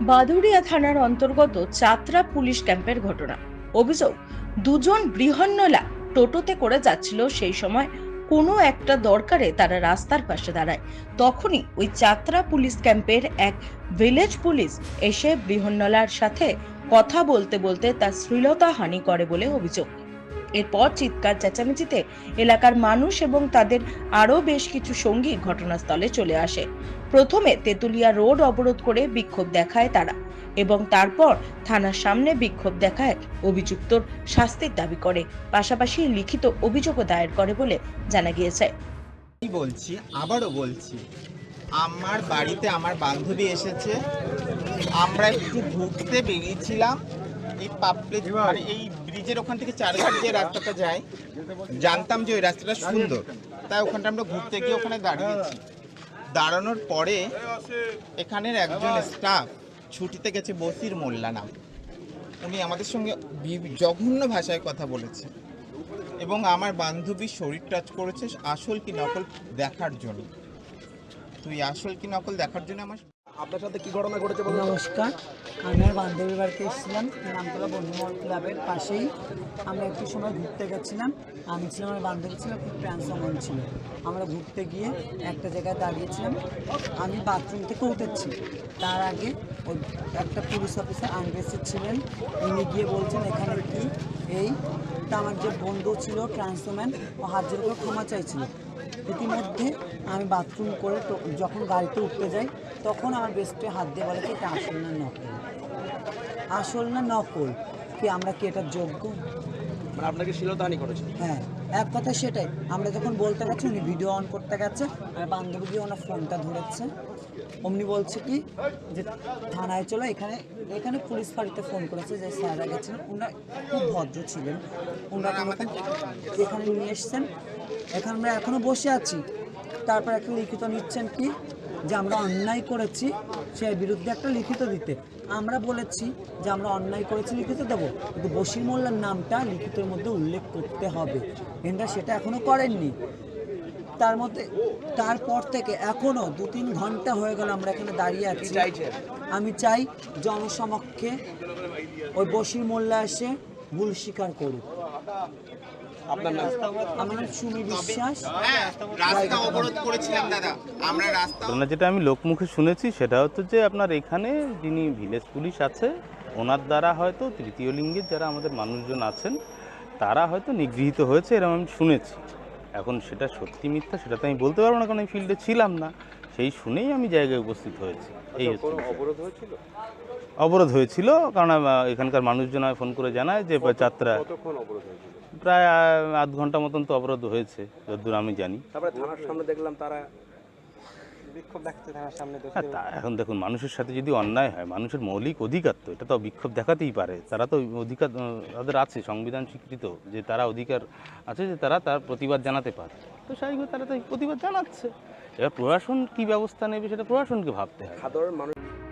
বাদুড়িয়া থানার অন্তর্গত চাতরা পুলিশ ক্যাম্পের ঘটনা। অভিযোগ, দুজন বৃহন্নলা টোটোতে করে যাচ্ছিল। সেই সময় কোনো একটা দরকারে তারা রাস্তার পাশে দাঁড়ায়। তখনই ওই চাতরা পুলিশ ক্যাম্পের এক ভিলেজ পুলিশ এসে বৃহন্নলার সাথে কথা বলতে বলতে তার শ্লীলতা হানি করে বলে অভিযোগ। এরপর চিৎকার চেঁচামেচিতে এলাকার মানুষ এবং তাদের আরও বেশ কিছু সঙ্গী ঘটনাস্থলে চলে আসে। প্রথমে তেতুলিয়া রোড অবরোধ করে বিক্ষোভ দেখায় তারা এবং তারপর থানার সামনে বিক্ষোভ দেখায় অভিযুক্তর শাস্তির দাবি করে। পাশাপাশি লিখিত অভিযোগও দায়ের করে বলে জানা গিয়েছে। বলছি আবারও বলছি আমার বাড়িতে আমার বান্ধবী এসেছে। আমরা একটু ঘুরতে বেরিয়েছিলাম। এই পাপড়ে মানে এই ব্রিজের ওখান থেকে চারঘাট যে রাস্তাটা যায়, জানতাম যে ওই রাস্তাটা সুন্দর। তাই ওখানটা আমরা ঘুরতে গিয়ে ওখানে দাঁড়িয়েছি দাঁড়ানোর পরে এখানের একজন স্টাফ ছুটিতে গেছে বসির মোল্লা নাম। উনি আমাদের সঙ্গে জঘন্য ভাষায় কথা বলেছে। এবং আমার বান্ধবী শরীর টাচ করেছে আসল কি নকল দেখার জন্য। তুই আসল কি নকল দেখার জন্য আমার আপনার সাথে কি ঘটনা ঘটেছে নমস্কার। আমি আমার বান্ধবীর বাড়িতে এসেছিলাম। নামতলা বন্ধুমহল ক্লাবের পাশেই। আমরা একটু সময় ঘুরতে গেছিলাম। আমি ছিলাম, আমার বান্ধবী ছিল, খুব ট্রান্সফর্মন ছিল। আমরা ঘুরতে গিয়ে একটা জায়গায় দাঁড়িয়েছিলাম। আমি বাথরুম থেকে উঠেছি। তার আগে একটা পুলিশ অফিসার আনগ্রেসিভ ছিলেন। উনি গিয়ে বলছেন, এখানে কি এই আমার যে বন্ধু ছিল ট্রান্সম্যান ও হাত জোর করে ক্ষমা চাইছিল। ইতিমধ্যে আমি বাথরুম করে যখন গাড়িতে উঠতে যাই, তখন আমার বেস্টে হাত দিয়ে বলে কি, এটা আসল না নকল? আসল না নকল? কি আমরা কি এটার যোগ্য? মানে আপনাকে শিলতাহানি করেছে হ্যাঁ এক কথা সেটাই। আমরা যখন বলতে গেছি, উনি ভিডিও অন করতে গেছে। আর বান্ধবী গিয়ে ওনার ফোনটা ধরেছে। অমনি বলছে কি, যে থানায় চলো, এখানে এখানে পুলিশ ফাঁড়িতে ফোন করেছে যে স্যাররা গেছেন ওনারা খুব ভদ্র ছিলেন। ওনারা এখানে নিয়ে এসছেন। এখানে আমরা এখনও বসে আছি। তারপর একটা লিখিত নিচ্ছেন কি, যে আমরা অন্যায় করেছি, সে বিরুদ্ধে একটা লিখিত দিতে। আমরা বলেছি যে আমরা অন্যায় করেছি লিখিত দেবো। কিন্তু বসির মোল্লার নামটা লিখিতের মধ্যে উল্লেখ করতে হবে। এনারা সেটা এখনও করেননি। তার মধ্যে তারপর থেকে এখনও দু তিন ঘণ্টা হয়ে গেল আমরা এখানে দাঁড়িয়ে আছি। আমি চাই জনসমক্ষে ওই বসির মোল্লা এসে ভুল স্বীকার করুক। আপনার নাম? আমার সুমি বিশ্বাস। হ্যাঁ রাস্তা অবরোধ করেছিলাম দাদা। আমরা রাস্তা যেটা আমি লোকমুখে শুনেছি সেটা হচ্ছে যে আপনার এখানে যিনি ভিলেজ পুলিশ আছে ওনার দ্বারা হয়তো তৃতীয় লিঙ্গের যারা আমাদের মানুষজন আছেন তারা হয়তো নিগৃহীত হয়েছে এরকম আমি শুনেছি। এখন সেটা সত্যি মিথ্যা সেটা তো আমি বলতে পারব না কারণ আমি ফিল্ডে ছিলাম না। সেই শুনেই আমি জায়গায় উপস্থিত হয়েছি। এই হচ্ছে অবরোধ হয়েছিল? অবরোধ হয়েছিল কারণ এখানকার মানুষজন ফোন করে জানায় যে যাত্রা অবরোধ হয়েছিল? প্রায় আধ ঘণ্টা মতন তো অবরোধ হয়েছে যতদূর আমি জানি। তারপরে থানার সামনে দেখলাম তারা বিক্ষোভ দেখাচ্ছে থানার সামনে তো হ্যাঁ এখন দেখুন মানুষের সাথে যদি অন্যায় হয় মানুষের মৌলিক অধিকার তো এটা তো বিক্ষোভ দেখাতেই পারে। তারা তো অধিকার তাদের আছে সংবিধান স্বীকৃত যে তারা অধিকার আছে যে তারা তার প্রতিবাদ জানাতে পারে। তো স্বাভাবিকভাবে তারা তো প্রতিবাদ জানাচ্ছে। এবার প্রশাসন কী ব্যবস্থা নেবে সেটা প্রশাসনকে ভাবতে হয় সাধারণ মানুষ